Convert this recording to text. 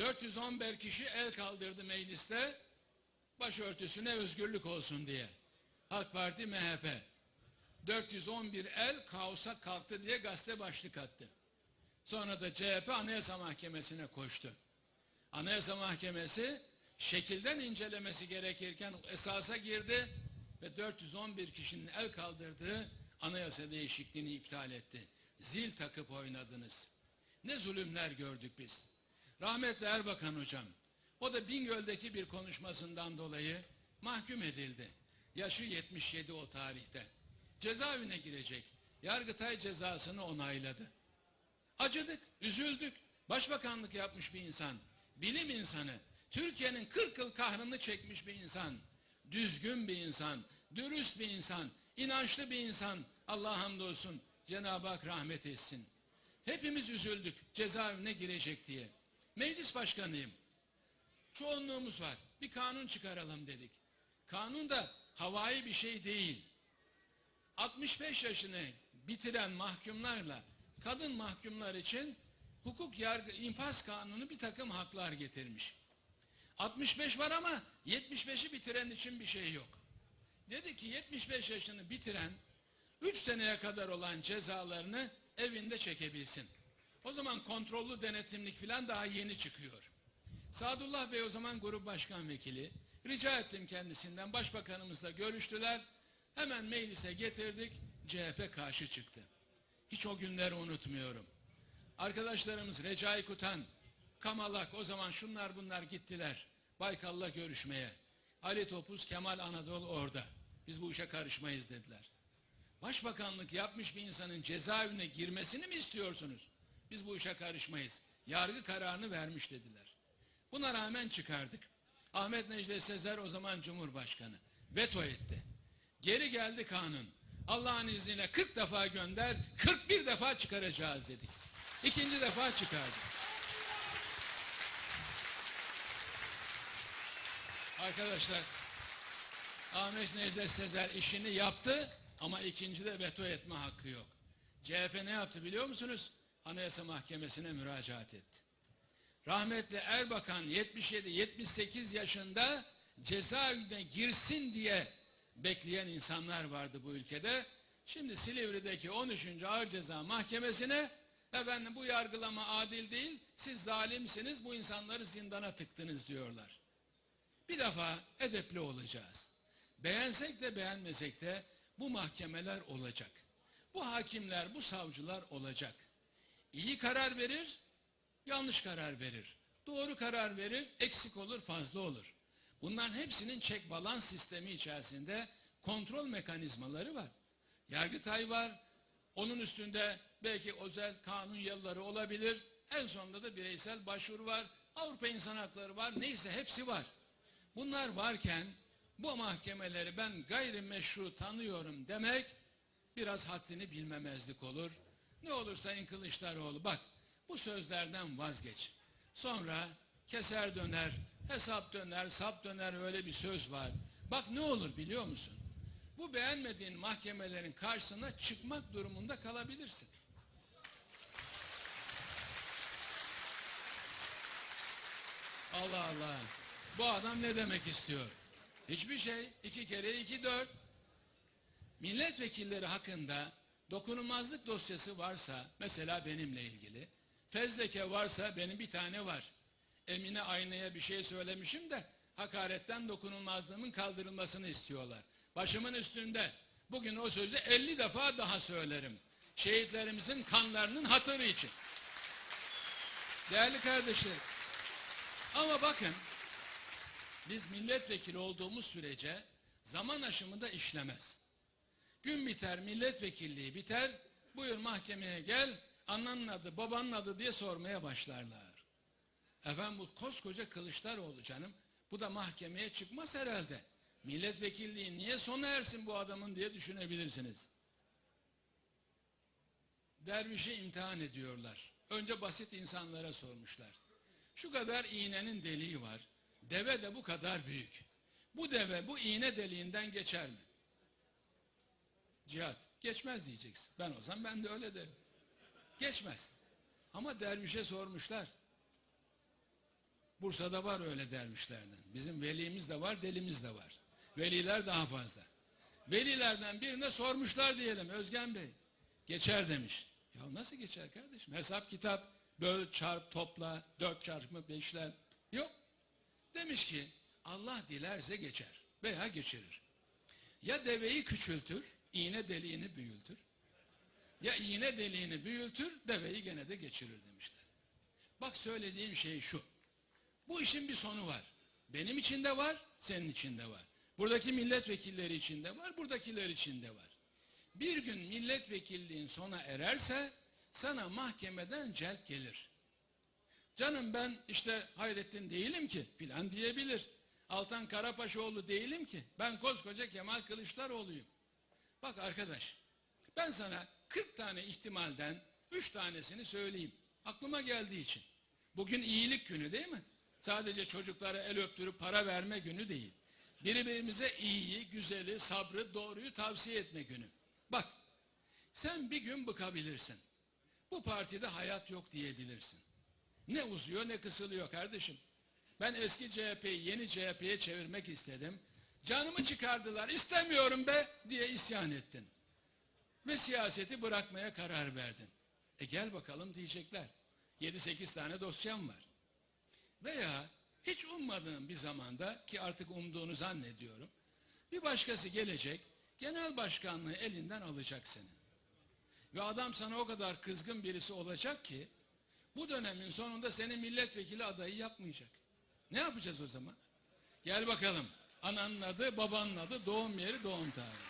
411 kişi el kaldırdı mecliste başörtüsüne özgürlük olsun diye. AK Parti MHP. 411 el kaosa kalktı diye gazete başlık attı. Sonra da CHP Anayasa Mahkemesi'ne koştu. Anayasa Mahkemesi şekilden incelemesi gerekirken esasa girdi ve 411 kişinin el kaldırdığı anayasa değişikliğini iptal etti. Zil takıp oynadınız. Ne zulümler gördük biz. Rahmetli Erbakan hocam, o da Bingöl'deki bir konuşmasından dolayı mahkum edildi. Yaşı 77 o tarihte. Cezaevine girecek. Yargıtay cezasını onayladı. Acıdık, üzüldük. Başbakanlık yapmış bir insan, bilim insanı, Türkiye'nin 40 yıl kahrını çekmiş bir insan, düzgün bir insan, dürüst bir insan, inançlı bir insan. Allah hamdolsun Cenab-ı Hak rahmet etsin. Hepimiz üzüldük cezaevine girecek diye. Meclis başkanıyım. Çoğunluğumuz var. Bir kanun çıkaralım dedik. Kanun da havai bir şey değil. 65 yaşını bitiren mahkumlarla kadın mahkumlar için hukuk yargı infaz kanunu bir takım haklar getirmiş. 65 var ama 75'i bitiren için bir şey yok. Dedi ki 75 yaşını bitiren 3 seneye kadar olan cezalarını evinde çekebilsin. O zaman kontrollü denetimlik falan daha yeni çıkıyor. Sadullah Bey o zaman grup başkan vekili. Rica ettim kendisinden. Başbakanımızla görüştüler. Hemen meclise getirdik. CHP karşı çıktı. Hiç o günleri unutmuyorum. Arkadaşlarımız Recai Kutan, Kamalak o zaman şunlar bunlar gittiler. Baykal'la görüşmeye. Ali Topuz, Kemal Anadolu orada. Biz bu işe karışmayız dediler. Başbakanlık yapmış bir insanın cezaevine girmesini mi istiyorsunuz? Biz bu işe karışmayız. Yargı kararını vermiş dediler. Buna rağmen çıkardık. Ahmet Necdet Sezer o zaman Cumhurbaşkanı. Veto etti. Geri geldi kanun. Allah'ın izniyle 40 defa gönder, 41 defa çıkaracağız dedik. İkinci defa çıkardık. Arkadaşlar, Ahmet Necdet Sezer işini yaptı ama ikinci de veto etme hakkı yok. CHP ne yaptı biliyor musunuz? Anayasa Mahkemesi'ne müracaat etti. Rahmetli Erbakan 77-78 yaşında cezaevine girsin diye bekleyen insanlar vardı bu ülkede. Şimdi Silivri'deki 13. Ağır Ceza Mahkemesi'ne efendim bu yargılama adil değil, siz zalimsiniz, bu insanları zindana tıktınız diyorlar. Bir defa edepli olacağız. Beğensek de beğenmesek de bu mahkemeler olacak. Bu hakimler, bu savcılar olacak. İyi karar verir, yanlış karar verir. Doğru karar verir, eksik olur, fazla olur. Bunların hepsinin çek balans sistemi içerisinde kontrol mekanizmaları var. Yargıtay var, onun üstünde belki özel kanun yolları olabilir. En sonunda da bireysel başvuru var. Avrupa İnsan Hakları var. Neyse hepsi var. Bunlar varken bu mahkemeleri ben gayrimeşru tanıyorum demek biraz haddini bilmemezlik olur. Ne olur Sayın Kılıçdaroğlu bak bu sözlerden vazgeç. Sonra keser döner, hesap döner, sap döner öyle bir söz var. Bak ne olur biliyor musun? Bu beğenmediğin mahkemelerin karşısına çıkmak durumunda kalabilirsin. Allah Allah. Bu adam ne demek istiyor? Hiçbir şey. İki kere iki dört. Milletvekilleri hakkında dokunulmazlık dosyası varsa, mesela benimle ilgili, fezleke varsa benim bir tane var. Emine Ayna'ya bir şey söylemişim de hakaretten dokunulmazlığımın kaldırılmasını istiyorlar. Başımın üstünde bugün o sözü 50 defa daha söylerim. Şehitlerimizin kanlarının hatırı için. Değerli kardeşlerim. Ama bakın biz milletvekili olduğumuz sürece zaman aşımı da işlemez. Gün biter, milletvekilliği biter, buyur mahkemeye gel, ananın adı, babanın adı diye sormaya başlarlar. Efendim bu koskoca Kılıçdaroğlu canım, bu da mahkemeye çıkmaz herhalde. Milletvekilliği niye sona ersin bu adamın diye düşünebilirsiniz. Dervişi imtihan ediyorlar. Önce basit insanlara sormuşlar. Şu kadar iğnenin deliği var. Deve de bu kadar büyük. Bu deve bu iğne deliğinden geçer mi? Cihat, geçmez diyeceksin. Ben o zaman ben de öyle derim. Geçmez. Ama dervişe sormuşlar. Bursa'da var öyle dervişlerden. Bizim velimiz de var, delimiz de var. Veliler daha fazla. Velilerden birine sormuşlar diyelim Özgen Bey. Geçer demiş. Ya nasıl geçer kardeşim? Hesap kitap, böl, çarp, topla, dört çarpımı, beşler. Yok. Demiş ki Allah dilerse geçer veya geçirir. Ya deveyi küçültür, iğne deliğini büyültür. Ya iğne deliğini büyültür, deveyi gene de geçirir demişler. Bak söylediğim şey şu. Bu işin bir sonu var. Benim için de var, senin için de var. Buradaki milletvekilleri için de var, buradakiler için de var. Bir gün milletvekilliğin sona ererse sana mahkemeden celp gelir. Canım ben işte Hayrettin değilim ki filan diyebilir. Altan Karapaşaoğlu değilim ki. Ben koskoca Kemal Kılıçdaroğlu'yum. Bak arkadaş ben sana 40 tane ihtimalden 3 tanesini söyleyeyim. Aklıma geldiği için. Bugün iyilik günü değil mi? Sadece çocuklara el öptürüp para verme günü değil. Birbirimize iyiyi, güzeli, sabrı, doğruyu tavsiye etme günü. Bak sen bir gün bıkabilirsin. Bu partide hayat yok diyebilirsin. Ne uzuyor ne kısılıyor kardeşim. Ben eski CHP'yi yeni CHP'ye çevirmek istedim. Canımı çıkardılar istemiyorum be diye isyan ettin. Ve siyaseti bırakmaya karar verdin. E gel bakalım diyecekler. 7-8 tane dosyam var. Veya hiç ummadığın bir zamanda ki artık umduğunu zannediyorum. Bir başkası gelecek genel başkanlığı elinden alacak senin. Ve adam sana o kadar kızgın birisi olacak ki bu dönemin sonunda seni milletvekili adayı yapmayacak. Ne yapacağız o zaman? Gel bakalım. Ananın adı, babanın adı, doğum yeri, doğum tarihi.